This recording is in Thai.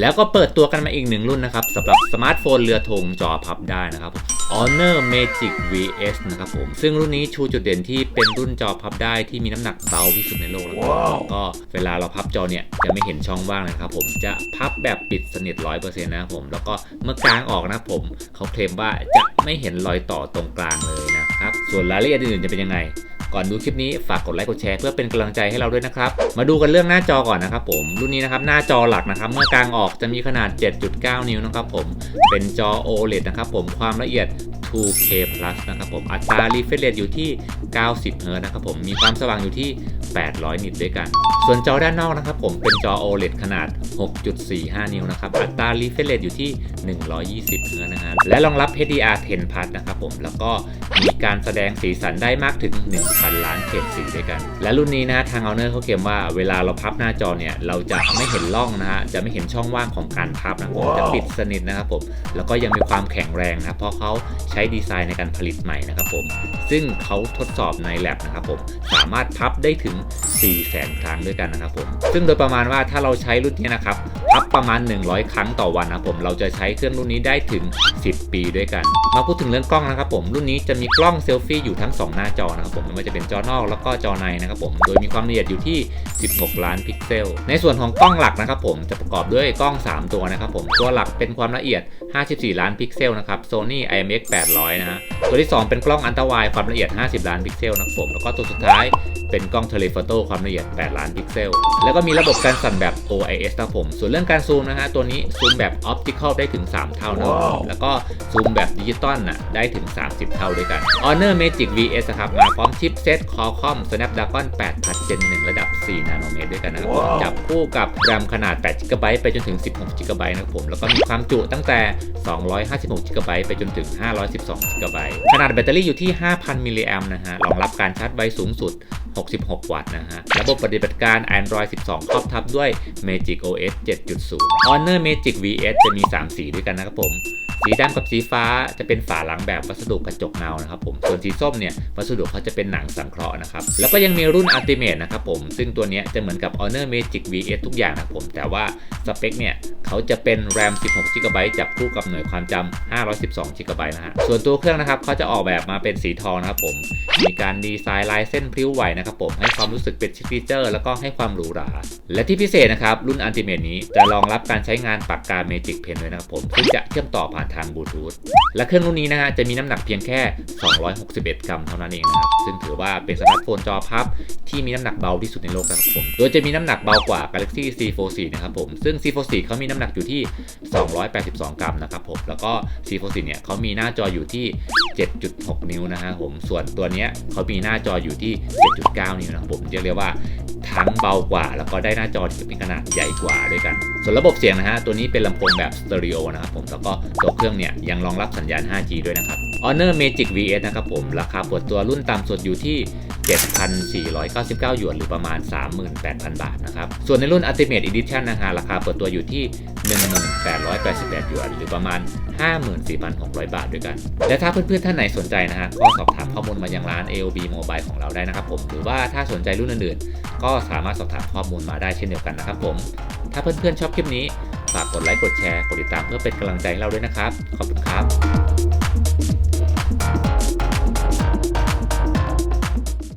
แล้วก็เปิดตัวกันมาอีกหนึ่งรุ่นนะครับสำหรับสมาร์ทโฟนเรือธงจอพับได้นะครับ Honor Magic VS นะครับผม ซึ่งรุ่นนี้ชูจุดเด่นที่เป็นรุ่นจอพับได้ที่มีน้ำหนักเบาที่สุดในโลกแล้วครับก็เวลาเราพับจอเนี่ยจะไม่เห็นช่องว่างนะครับผมจะพับแบบปิดสนิท 100%นะครับผม แล้วก็เมื่อกลางออกนะครับผมเขาเคลมว่าจะไม่เห็นรอยต่อตรงกลางเลยนะครับ ส่วนรายละเอียดอื่นๆจะเป็นยังไง ก่อนดูคลิปนี้ฝากกดไลค์กดแชร์เพื่อเป็นกำลังใจให้เราด้วยนะครับ มาดูกันเรื่องหน้าจอก่อนนะครับผม รุ่นนี้นะครับหน้าจอหลักนะครับ เมื่อกลางออกจะมีขนาด 7.9 นิ้วนะครับผม เป็นจอ OLED นะครับผม ความละเอียด 2K Plus นะครับผม อัตรา refresh rate อยู่ที่ 90 เฮิร์ตนะครับผม มีความสว่างอยู่ที่ 800 นิตด้วยกัน ส่วนจอด้านนอกนะครับผม เป็นจอ OLED ขนาด 6.45 นิ้วนะครับ อัตรา refresh rate อยู่ที่ 120 เฮิร์ตนะฮะ และรองรับ HDR10 Plus นะครับผม แล้วก็มีการแสดงสีสันได้มากถึง1,000ล้านเฉดสีด้วยกัน และรุ่นนี้นะฮะทาง Honor เขาเขียนว่าเวลาเราพับหน้าจอเนี่ยเราจะไม่เห็นร่องนะฮะจะไม่เห็นช่องว่างของการพับนะครับผมจะปิดสนิทนะครับผมแล้วก็ยังมีความแข็งแรงนะครับเพราะเขาใช้ดีไซน์ในการผลิตใหม่นะครับผมซึ่งเขาทดสอบใน lab นะครับผมสามารถพับได้ถึง 4 0 0แสนครั้งด้วยกันนะครับผมซึ่งโดยประมาณว่าถ้าเราใช้รุ่นนี้นะครับ พับประมาณ 100 ครั้งต่อวันนะผมเราจะใช้เครื่องรุ่นนี้ได้ถึง 10 ปีด้วยกัน มาพูดถึงเรื่องกล้องนะครับผมรุ่นนี้จะมีกล้องเซลฟี่อยู่ทั้ง 2 หน้าจอนะครับผมไม่ว่าจะเป็นจอนอกแล้วก็จอในนะครับผมโดยมีความละเอียดอยู่ที่ 16 ล้านพิกเซล ในส่วนของกล้องหลักนะครับผมจะประกอบด้วยกล้อง 3 ตัวนะครับผมตัวหลักเป็นความละเอียด 54 ล้านพิกเซลนะครับ Sony IMX 800 นะฮะตัวที่ 2 เป็นกล้องอันตรายความละเอียด 50 ล้านพิกเซลนะครับผมแล้วก็ตัวสุดท้ายเป็นกล้องเทเลโฟโต้ความละเอียด 8 ล้านพิกเซล แล้วก็มีระบบการสั่นแบบ OIS นะครับผมส่วนเรื่องการซูมนะฮะตัวนี้ซูมแบบออปติคอลได้ถึง 3 เท่านะครับผมแล้วก็ซูมแบบดิจิตอลน่ะได้ถึง 30 เท่าด้วยกัน Honor Magic VS นะครับมาพร้อมชิปเซต Qualcomm Snapdragon 8 Plus Gen 1 ระดับ 4 นาโนเมตรด้วยกันนะครับผมจับคู่กับ RAM ขนาด 8 GB ไปจนถึง 16 GB นะครับผม แล้วก็มีความจุตั้งแต่ 256 GB ไปจนถึง 512 GB ขนาดแบตเตอรี่อยู่ที่ 5,000 มิลลิแอมนะฮะรองรับการชาร์จไวสูงสุด 66 วัตต์นะฮะ ระบบปฏิบัติการ Android 12 ครอบทับด้วย Magic OS 7.0 Honor Magic VS จะมี 3 สีด้วยกันนะครับผม สีดำกับสีฟ้าจะเป็นฝาหลังแบบวัสดุกระจกเงานะครับผมส่วนสีส้มเนี่ยวัสดุเขาจะเป็นหนังสังเคราะห์นะครับแล้วก็ยังมีรุ่น Ultimate นะครับผมซึ่งตัวนี้จะเหมือนกับ Honor Magic VS ทุกอย่างนะครับผมแต่ว่าสเปคเนี่ยเขาจะเป็น RAM 16 GB จับคู่กับหน่วยความจำ512 GB นะฮะส่วนตัวเครื่องนะครับเขาจะออกแบบมาเป็นสีทองนะครับผมมีการดีไซน์ลายเส้นพริ้วไหวนะครับผมให้ความรู้สึกเป็นชิคฟีเจอร์ แล้วก็ให้ความหรูหราและที่พิเศษนะครับรุ่น Ultimate นี้จะรองรับการใช้งานปากกา Magic Pen ด้วยนะครับผมซึ่งจะเชื่อมต่อผ่านทางบลูทูธและเครื่องรุ่นนี้นะฮะจะมีน้ำหนักเพียงแค่ 261 กรัมเท่านั้นเองนะครับซึ่งถือว่าเป็นสมาร์ทโฟนจอพับ ที่มีน้ำหนักเบาที่สุดในโลกนะครับผมโดยจะมีน้ำหนักเบากว่า Galaxy C44 นะครับผมซึ่ง C44 เขามีน้ำหนักอยู่ที่ 282 กรัมนะครับผมแล้วก็ C44 เนี่ยเขามีหน้าจออยู่ที่ 7.6 นิ้วนะฮะผมส่วนตัวเนี้ยเขามีหน้าจออยู่ที่ 7.9 นิ้วนะครับผมเรียกเรียกว่า ทั้งเบากว่า แล้วก็ได้หน้าจอที่เป็นขนาดใหญ่กว่าด้วยกัน ส่วนระบบเสียงนะฮะ ตัวนี้เป็นลำโพงแบบสเตอริโอนะครับผม แล้วก็ตัวเครื่องเนี่ยยังรองรับสัญญาณ 5G ด้วยนะครับ Honor Magic VS นะครับผม ราคาเปิดตัวรุ่นต่ำสุดอยู่ที่ 7,499 หยวน หรือประมาณ 38,000 บาทนะครับ ส่วนในรุ่น Ultimate Edition นะฮะ ราคาเปิดตัวอยู่ที่ 1888 หยวน หรือประมาณ 54,600 บาทด้วยกัน และถ้าเพื่อนๆ ท่านไหนสนใจนะฮะ ก็สอบถามข้อมูลมายังร้าน AOB Mobile ของเราได้นะครับผม หรือว่าถ้าสนใจรุ่นอื่นๆ ก็สามารถสอบถามข้อมูลมาได้เช่นเดียวกันนะครับผม ถ้าเพื่อนๆชอบคลิปนี้ ฝากกดไลค์กดแชร์ กดติดตามเพื่อเป็นกำลังใจให้เราด้วยนะครับ ขอบคุณครับ